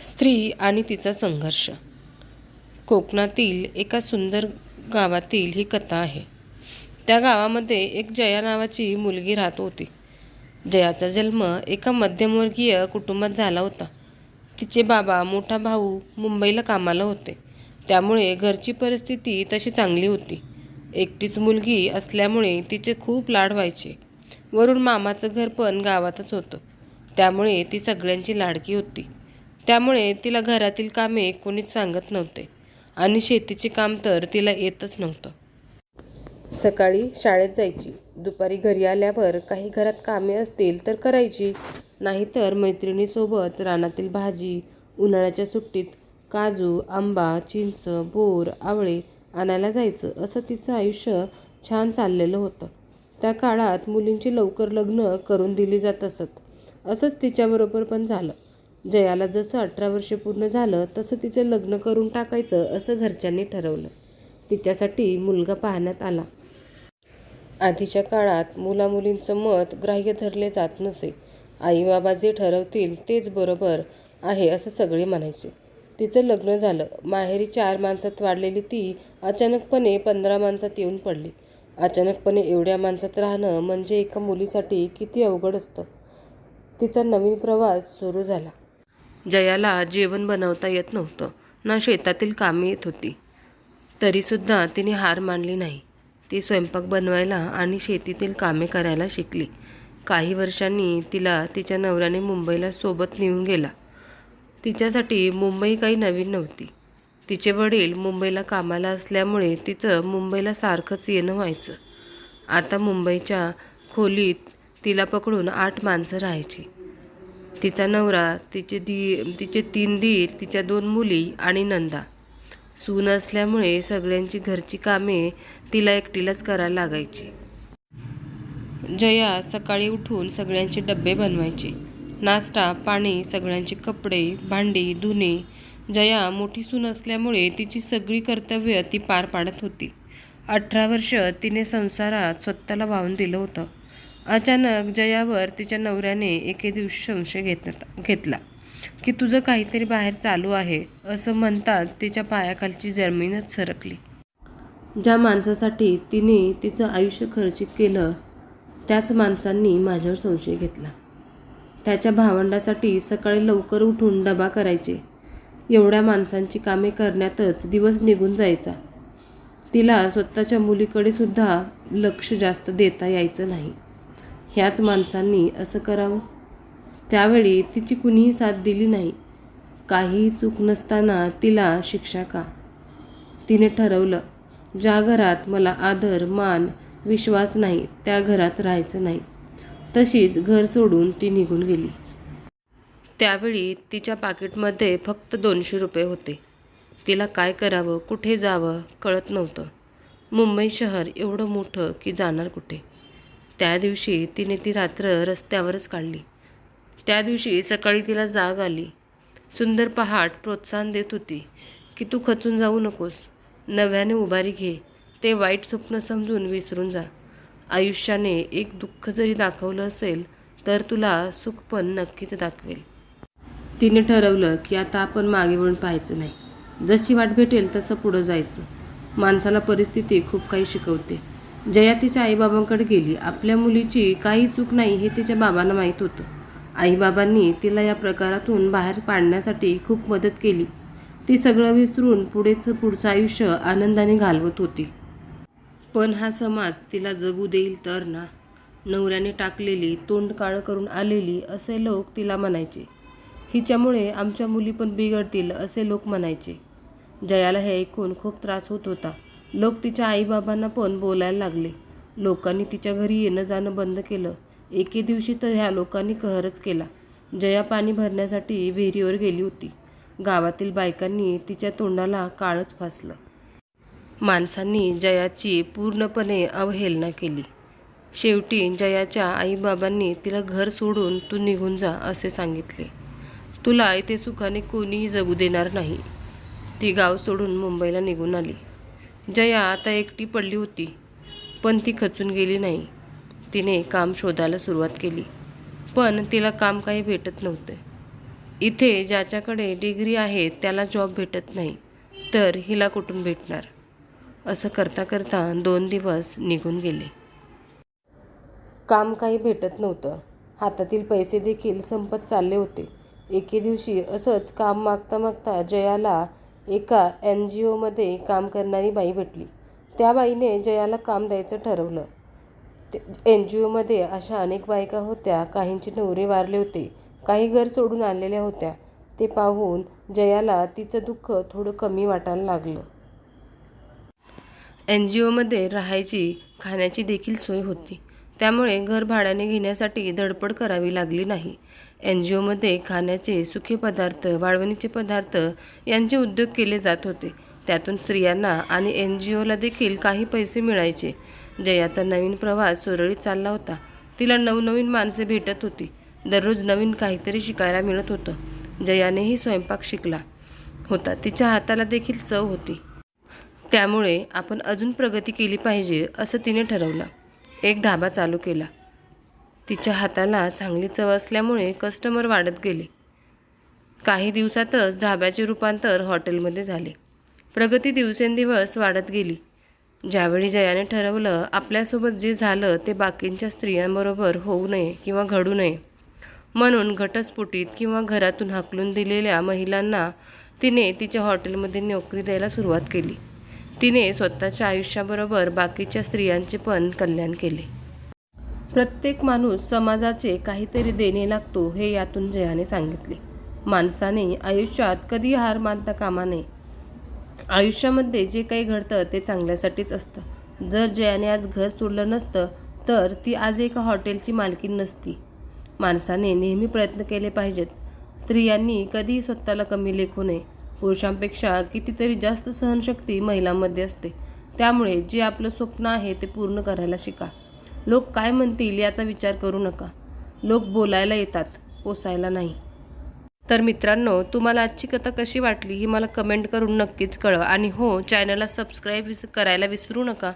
स्त्री आणि तिचा संघर्ष. कोकणातील एका सुंदर गावातील ही कथा आहे. त्या गावामध्ये एक जया नावाची मुलगी राहत होती. जयाचा जन्म एका मध्यमवर्गीय कुटुंबात झाला होता. तिचे बाबा मोठा भाऊ मुंबईला कामाला होते. त्यामुळे घरची परिस्थिती तशी चांगली होती. एकटीच मुलगी असल्यामुळे तिचे खूप लाड व्हायचे. वरून मामाचं घर पण गावातच होतं. त्यामुळे ती सगळ्यांची लाडकी होती. त्यामुळे तिला घरातील कामे कोणीच सांगत नव्हते. आणि शेतीचे काम तर तिला येतच नव्हतं. सकाळी शाळेत जायची. दुपारी घरी आल्यावर काही घरात कामे असतील तर करायची. नाहीतर मैत्रिणीसोबत रानातील भाजी उन्हाळ्याच्या सुट्टीत काजू आंबा चिंच बोर आवळे आणायला जायचं असं तिचं आयुष्य छान चाललेलं होतं. त्या काळात मुलींची लवकर लग्न करून दिली जात असत. असंच तिच्याबरोबर पण झालं. जयाला जसं अठरा वर्षे पूर्ण झालं तसं तिचं लग्न करून टाकायचं असं घरच्यांनी ठरवलं. तिच्यासाठी मुलगा पाहण्यात आला. आधीच्या काळात मुलामुलींचं मत ग्राह्य धरले जात नसे. आई बाबा जे ठरवतील तेच बरोबर आहे असं सगळे म्हणायचे. तिचं लग्न झालं. माहेरी चार माणसात वाढलेली ती अचानकपणे पंधरा माणसात येऊन पडली. अचानकपणे एवढ्या माणसात राहणं म्हणजे एका मुलीसाठी किती अवघड असतं. तिचा नवीन प्रवास सुरू झाला. जयाला जेवण बनवता येत नव्हतं. ना शेतातील कामे येत होती. तरीसुद्धा तिने हार मानली नाही. ती स्वयंपाक बनवायला आणि शेतीतील कामे करायला शिकली. काही वर्षांनी तिला तिच्या नवऱ्याने मुंबईला सोबत नेऊन गेला. तिच्यासाठी मुंबई काही नवीन नव्हती. तिचे वडील मुंबईला कामाला असल्यामुळे तिचं मुंबईला सारखंच येणं व्हायचं. आता मुंबईच्या खोलीत तिला पकडून आठ माणसं राहायची. तिचा नवरा तिचे दी तिचे तीन दीर तिच्या दोन मुली आणि नंदा. सून असल्यामुळे सगळ्यांची घरची कामे तिला एकटीलाच करायला लागायची. जया सकाळी उठून सगळ्यांचे डबे बनवायचे. नाश्ता पाणी सगळ्यांचे कपडे भांडी धुणे. जया मोठी सून असल्यामुळे तिची सगळी कर्तव्य ती पार पाडत होती. अठरा वर्ष तिने संसारात स्वतःला वाहून दिलं होतं. अचानक जयावर तिच्या नवऱ्याने एके दिवशी संशय घेत घेतला की तुझं काहीतरी बाहेर चालू आहे असं म्हणतात तिच्या पायाखालची जमीनच सरकली. ज्या माणसासाठी तिने तिचं आयुष्य खर्चित केलं त्याच माणसांनी माझ्यावर संशय घेतला. त्याच्या भावंडासाठी सकाळी लवकर उठून डबा करायचे. एवढ्या माणसांची कामे करण्यातच दिवस निघून जायचा. तिला स्वतःच्या मुलीकडे सुद्धा लक्ष जास्त देता यायचं नाही. ह्याच माणसांनी असं करावं? त्यावेळी तिची कुणीही साथ दिली नाही. काहीही चूक नसताना तिला शिक्षा का? तिने ठरवलं ज्या घरात मला आदर मान विश्वास नाही त्या घरात राहायचं नाही. तशीच घर सोडून ती निघून गेली. त्यावेळी तिच्या पाकिटमध्ये फक्त दोनशे रुपये होते. तिला काय करावं कुठे जावं कळत नव्हतं. मुंबई शहर एवढं मोठं की जाणार कुठे? त्या दिवशी तिने ती रात्र रस्त्यावरच काढली. त्या दिवशी सकाळी तिला जाग आली. सुंदर पहाट प्रोत्साहन देत होती की तू खचून जाऊ नकोस. नव्याने उभारी घे. ते वाईट स्वप्न समजून विसरून जा. आयुष्याने एक दुःख जरी दाखवलं असेल तर तुला सुख पण नक्कीच दाखवेल. तिने ठरवलं की आता आपण मागे वळून पाहायचं नाही. जशी वाट भेटेल तसं पुढं जायचं. माणसाला परिस्थिती खूप काही शिकवते. जया तिच्या आईबाबांकडे गेली. आपल्या मुलीची काही चूक नाही हे तिच्या बाबांना माहीत होतं. आईबाबांनी तिला या प्रकारातून बाहेर पाडण्यासाठी खूप मदत केली. ती सगळं विसरून पुढेच पुढचं आयुष्य आनंदाने घालवत होती. पण हा समाज तिला जगू देईल तर ना? नवऱ्याने टाकलेली तोंड काळं करून आलेली असे लोक तिला म्हणायचे. हिच्यामुळे आमच्या मुली पण बिघडतील असे लोक म्हणायचे. जयाला हे ऐकून खूप त्रास होत होता. लोक तिच्या आईबाबांना पण बोलायला लागले. लोकांनी तिच्या घरी येणं जाणं बंद केलं. एके दिवशी तर ह्या लोकांनी कहरच केला. जया पाणी भरण्यासाठी विहिरीवर गेली होती. गावातील बायकांनी तिच्या तोंडाला काळच फासलं. माणसांनी जयाची पूर्णपणे अवहेलना केली. शेवटी जयाच्या आईबाबांनी तिला घर सोडून तू निघून जा असे सांगितले. तुला इथे सुखाने कोणीही जगू देणार नाही. ती गाव सोडून मुंबईला निघून आली. जया आता एकटी पडली होती पण ती खचून गेली नाही. तिने काम शोधायला सुरुवात केली पण तिला काम काही भेटत नव्हते. इथे ज्याच्याकडे डिग्री आहे त्याला जॉब भेटत नाही तर हिला कुठून भेटणार? असं करता करता दोन दिवस निघून गेले. काम काही भेटत नव्हतं. हातातील पैसे देखील संपत चालले होते. एके दिवशी असंच काम मागता मागता जयाला एका एन जी ओमध्ये काम करणारी बाई भेटली. त्या बाईने जयाला काम द्यायचं ठरवलं. एन जी ओमध्ये अशा अनेक बायका होत्या काहींचे नवरे वारले होते काही घर सोडून आलेल्या होत्या. ते पाहून जयाला तिचं दुःख थोडं कमी वाटायला लागलं. एन जी ओमध्ये राहायची खाण्याची देखील सोय होती. त्यामुळे घर भाड्याने घेण्यासाठी धडपड करावी लागली नाही. एन जी ओमध्ये खाण्याचे सुखे पदार्थ वाळवणीचे पदार्थ यांचे उद्योग केले जात होते. त्यातून स्त्रियांना आणि एन जी ओला देखील काही पैसे मिळायचे. जयाचा नवीन प्रवास सुरळीत चालला होता. तिला नवनवीन माणसे भेटत होती. दररोज नवीन काहीतरी शिकायला मिळत होतं. जयानेही स्वयंपाक शिकला होता. तिच्या हाताला देखील चव होती. त्यामुळे आपण अजून प्रगती केली पाहिजे असं तिने ठरवलं. एक ढाबा चालू केला. तिच्या हाताला चांगली चव असल्यामुळे कस्टमर वाढत गेले. काही दिवसातच ढाब्याचे रूपांतर हॉटेलमध्ये झाले. प्रगती दिवसेंदिवस वाढत गेली. ज्यावेळी जयाने ठरवलं आपल्यासोबत जे झालं ते बाकींच्या स्त्रियांबरोबर होऊ नये किंवा घडू नये म्हणून घटस्फोटीत किंवा घरातून हाकलून दिलेल्या महिलांना तिने तिच्या हॉटेलमध्ये नोकरी द्यायला सुरुवात केली. तिने स्वतःच्या आयुष्याबरोबर बाकीच्या स्त्रियांचे पण कल्याण केले. प्रत्येक माणूस समाजाचे काहीतरी देणे लागतो हे यातून जयाने सांगितले. माणसाने आयुष्यात कधी हार मानता कामा नये. आयुष्यामध्ये जे काही घडतं ते चांगल्यासाठीच असतं. जर जयाने आज घर सोडलं नसतं तर ती आज एका हॉटेलची मालकी नसती. माणसाने नेहमी प्रयत्न केले पाहिजेत. स्त्रियांनी कधीही स्वतःला कमी लेखू नये. पुरुषांपेक्षा कितीतरी जास्त सहनशक्ती महिलांमध्ये असते. त्यामुळे जे आपलं स्वप्न आहे ते पूर्ण करायला शिका. लोक काय म्हणतील याचा विचार करू नका. लोक बोलायला येतात पोसायला नाही. तर मित्रांनो तुम्हाला आजची कथा कशी वाटली ही मला कमेंट करून नक्कीच कळवा. आणि हो चॅनलला सबस्क्राईब विस करायला विसरू नका.